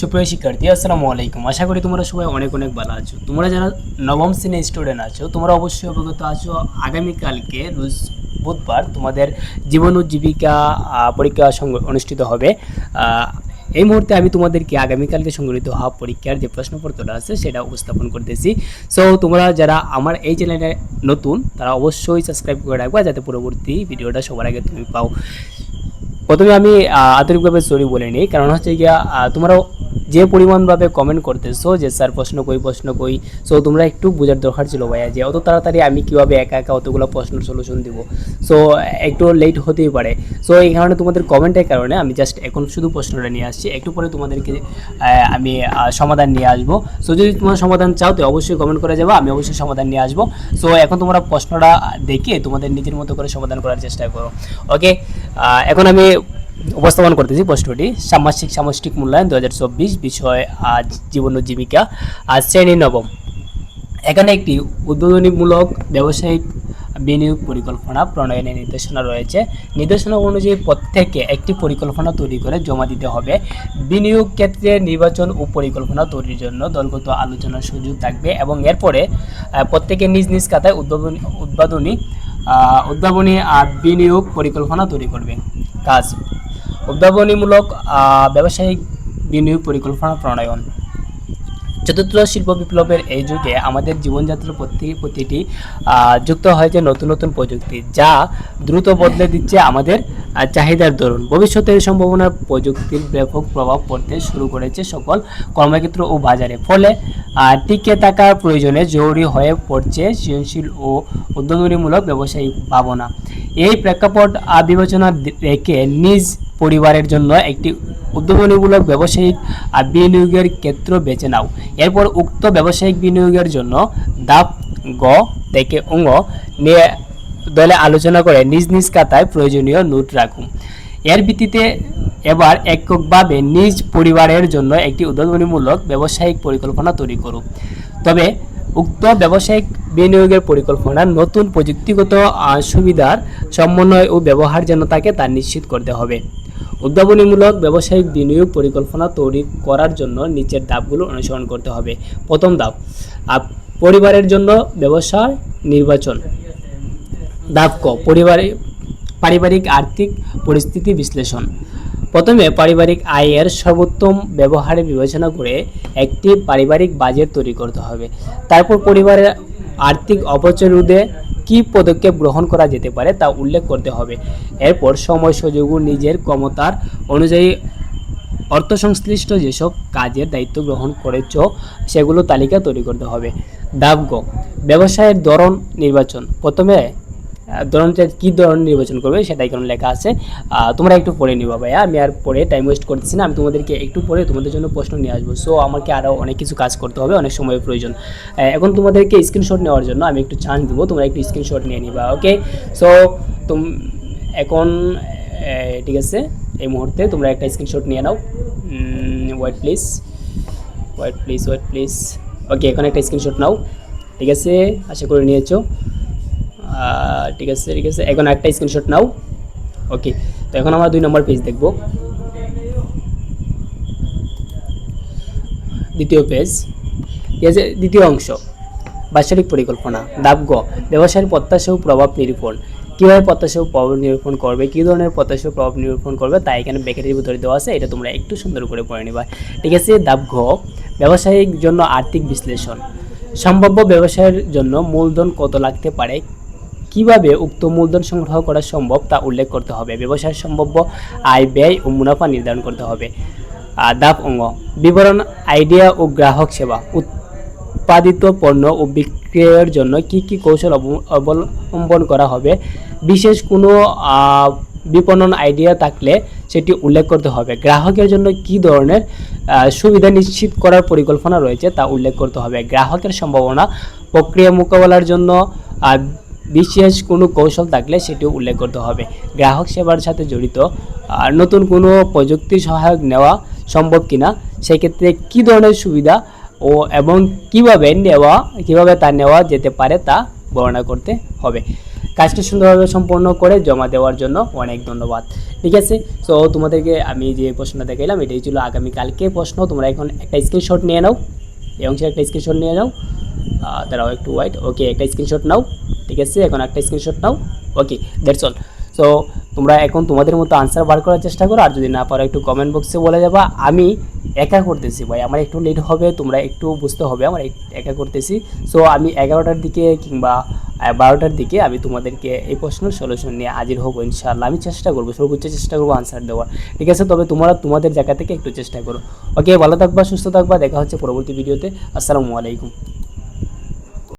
সুপ্রিয় শিক্ষার্থী, আসসালামু আলাইকুম। আশা করি তোমরা সবাই অনেক অনেক ভালো আছো। তোমরা যারা নবম শ্রেণির স্টুডেন্ট আছো, তোমরা অবশ্যই অবগত আছো, আগামীকালকে রোজ বুধবার তোমাদের জীবন ও জীবিকা পরীক্ষা অনুষ্ঠিত হবে। এই মুহূর্তে আমি তোমাদেরকে আগামীকালকে সংগঠিত হওয়া পরীক্ষার যে প্রশ্নপত্রটা আছে, সেটা উপস্থাপন করতেছি। সো তোমরা যারা আমার এই চ্যানেলে নতুন, তারা অবশ্যই সাবস্ক্রাইব করে রাখবা, যাতে পরবর্তী ভিডিওটা সবার আগে তুমি পাও। প্রথমে আমি আন্তরিকভাবে সরি বলে নিই কারণ হচ্ছে গিয়া আহ, তোমরা যে পরিমাণভাবে কমেন্ট করতেছো, যে স্যার প্রশ্ন কই প্রশ্ন কই সো তোমরা একটু বোঝার দরকার ছিল ভাইয়া, যে অত তাড়াতাড়ি আমি কীভাবে একা একা অতগুলো প্রশ্নের সলিউশন দিব? সো একটু লেট হতেই পারে। সো এই কারণে তোমাদের কমেন্টের কারণে আমি জাস্ট এখন শুধু প্রশ্নটা নিয়ে আসছি। একটু পরে তোমাদেরকে আমি সমাধান নিয়ে আসব। সো যদি তোমার সমাধান চাও, তো অবশ্যই কমেন্ট করে যাব, আমি অবশ্যই সমাধান নিয়ে আসব। সো এখন তোমরা প্রশ্নটা দেখে তোমাদের নিজের মতো করে সমাধান করার চেষ্টা করো। ওকে এখন আমি উপস্থাপন করতেছি প্রশ্নটি। সামাজিক সামষ্টিক মূল্যায়ন দু হাজার চব্বিশ বিষয় আজ জীবন ও জীবিকা। আজ শ্রেণি নবম। এখানে একটি উদ্বোধনীমূলক ব্যবসায়িক বিনিয়োগ পরিকল্পনা প্রণয়নের নির্দেশনা রয়েছে। নির্দেশনা অনুযায়ী প্রত্যেকে একটি পরিকল্পনা তৈরি করে জমা দিতে হবে। বিনিয়োগ ক্ষেত্রে নির্বাচন ও পরিকল্পনা তৈরির জন্য দলগত আলোচনার সুযোগ থাকবে এবং এরপরে প্রত্যেকে নিজ নিজ খাতায় উদ্ভাবনী উদ্বোধনী উদ্ভাবনী আর বিনিয়োগ পরিকল্পনা তৈরি করবে। কাজ উদ্ভাবনীমূলক ব্যবসায়িক বিনিয়োগ পরিকল্পনা প্রণয়ন। চতুর্থ শিল্প বিপ্লবের এই যুগে আমাদের জীবনযাত্রার প্রতি, প্রতিটি যুক্ত হয়েছে নতুন নতুন প্রযুক্তি, যা দ্রুত বদলে দিচ্ছে আমাদের চাহিদার দরুন। ভবিষ্যতের সম্ভাবনা প্রযুক্তির ব্যাপক প্রভাব পড়তে শুরু করেছে সকল কর্মক্ষেত্র ও বাজারে। ফলে টিকে থাকার প্রয়োজনে জরুরি হয়ে পড়ছে সৃজনশীল ও উদ্যোগীমূলক ব্যবসায়িক ভাবনা। এই প্রেক্ষাপট বিবেচনা রেখে নিজ পরিবারের জন্য একটি উদ্যোগনীমূলক ব্যবসায়িক বিনিয়োগের ক্ষেত্র বেছে নাও। এরপর উক্ত ব্যবসায়িক বিনিয়োগের জন্য দাপ গ থেকে অঙ্গ নিয়ে দলে আলোচনা করে নিজ নিজ খাতায় প্রয়োজনীয় নোট রাখুন এর ভিত্তিতে এবার এককভাবে নিজ পরিবারের জন্য একটি উদ্বোধনীমূলক ব্যবসায়িক পরিকল্পনা তৈরি করুন তবে উক্ত ব্যবসায়িক বিনিয়োগের পরিকল্পনা নতুন প্রযুক্তিগত সুবিধার সমন্বয় ও ব্যবহার যেন তাকে তা নিশ্চিত করতে হবে। উদ্ভাবনীমূলক ব্যবসায়িক বিনিয়োগ পরিকল্পনা তৈরি করার জন্য নিচের ধাপগুলো অনুসরণ করতে হবে। প্রথম ধাপ পরিবারের জন্য ব্যবসার নির্বাচন। ধাপ ক, পরিবারে, পারিবারিক আর্থিক পরিস্থিতি বিশ্লেষণ। প্রথমে পারিবারিক আয়ের সর্বোত্তম ব্যবহারে বিবেচনা করে একটি পারিবারিক বাজেট তৈরি করতে হবে। তারপর পরিবারের আর্থিক অপচয় রোধে কী পদক্ষেপ গ্রহণ করা যেতে পারে তা উল্লেখ করতে হবে। এরপর সময় সুযোগ নিজের ক্ষমতার অনুযায়ী অর্থ সংশ্লিষ্ট যেসব কাজের দায়িত্ব গ্রহণ করেছ, সেগুলো তালিকা তৈরি করতে হবে। দাবগ ব্যবসায়ের ধরন নির্বাচন। প্রথমে ধরনটা কী ধরন নির্বাচন করবে সেটা এখানে লেখা আছে। তোমরা একটু পড়ে নিবা ভাইয়া, আমি আর পরে টাইম ওয়েস্ট করতেছি না, আমি তোমাদেরকে একটু পরে তোমাদের জন্য প্রশ্ন নিয়ে আসব। সো আমাকে আরও অনেক কিছু কাজ করতে হবে, অনেক সময়ের প্রয়োজন। এখন তোমাদেরকে স্ক্রিনশট নেওয়ার জন্য আমি একটু চান্স দেবো, তোমরা একটু স্ক্রিনশট নিয়ে নিবা ওকে সো তুম, এখন ঠিক আছে, এই মুহূর্তে তোমরা একটা স্ক্রিনশট নিয়ে নাও। Wait please wait please wait please okay এখন একটা স্ক্রিনশট নাও, ঠিক আছে, আশা করে নিয়েছো। ঠিক আছে ঠিক আছে। এখন একটা স্ক্রিনশট নাও। ওকে তো এখন আমরা দুই নম্বর পেজ দেখব। দ্বিতীয় পেজ ঠিক আছে, দ্বিতীয় অংশ। বাৎসরিক পরিকল্পনা। দাব গ, ব্যবসায়ের প্রত্যাশা ও প্রভাব নিরূপণ। কীভাবে প্রত্যাশা ও প্রভাব নিরূপণ করবে? কী ধরনের প্রত্যাশা প্রভাব নিরূপণ করবে? তা এখানে ব্যাকেটের ভিতরে দেওয়া আছে। এটা তোমরা একটু সুন্দর করে পড়ে নিবা। ঠিক আছে দাব ঘ, ব্যবসায়িক জন্য আর্থিক বিশ্লেষণ। সম্ভাব্য ব্যবসায়ের জন্য মূলধন কত লাগতে পারে? কীভাবে উক্ত মূলধন সংগ্রহ করা সম্ভব তা উল্লেখ করতে হবে। ব্যবসায়ের সম্ভাব্য আয় ব্যয় ও মুনাফা নির্ধারণ করতে হবে। দাপ অঙ্গ। বিবরণ, আইডিয়া ও গ্রাহক সেবা। উৎপাদিত পণ্য ও বিক্রয়ের জন্য কি কি কৌশল অব- অবলম্বন করা হবে? বিশেষ কোনো বিপণন আইডিয়া থাকলে সেটি উল্লেখ করতে হবে। গ্রাহকের জন্য কি ধরনের সুবিধা নিশ্চিত করার পরিকল্পনা রয়েছে তা উল্লেখ করতে হবে। গ্রাহকের সম্ভাবনা, প্রক্রিয়া মোকাবেলার জন্য বিশেষ কোনো কৌশল থাকলে সেটিও উল্লেখ করতে হবে। গ্রাহক সেবার সাথে জড়িত নতুন কোনো প্রযুক্তি সহায়ক নেওয়া সম্ভব কিনা, সেক্ষেত্রে কী ধরনের সুবিধা ও এবং কীভাবে নেওয়া, কীভাবে তা নেওয়া যেতে পারে তা বর্ণনা করতে হবে। কাজটি সুন্দরভাবে সম্পন্ন করে জমা দেওয়ার জন্য অনেক ধন্যবাদ। ঠিক আছে সো তোমাদেরকে আমি যে প্রশ্নটা দেখাইলাম, এটাই ছিল আগামীকালকে প্রশ্ন। তোমরা এখন একটা স্ক্রিনশট নিয়ে নাও, এই অংশে একটা স্ক্রিনশট নিয়ে নাও। দাঁড়াও একটু ওয়াইট ওকে একটা স্ক্রিনশট নাও, ঠিক আছে? এখন একটা স্ক্রিনশট নাও ওকে দ্যাটস অল সো তোমরা এখন তোমাদের মতো আনসার বার করার চেষ্টা করো, আর যদি না পারো একটু কমেন্ট বক্সে বলে যাবা, আমি একা করতেছি ভাই, আমার একটু লেট হবে, তোমরা একটু বুঝতে হবে, আমার একা করতেছি। সো আমি এগারোটার দিকে কিংবা বারোটার দিকে আমি তোমাদেরকে এই প্রশ্নের সলিউশন নিয়ে হাজির হব, ইনশাআল্লাহ। আমি চেষ্টা করব, সর্বোচ্চ চেষ্টা করব আনসার দেওয়ার। ঠিক আছে? তবে তোমরা তোমাদের জায়গা থেকে একটু চেষ্টা করো। ওকে ভালো থাকবা, সুস্থ থাকবা, দেখা হচ্ছে পরবর্তী ভিডিওতে আসসালামু আলাইকুম।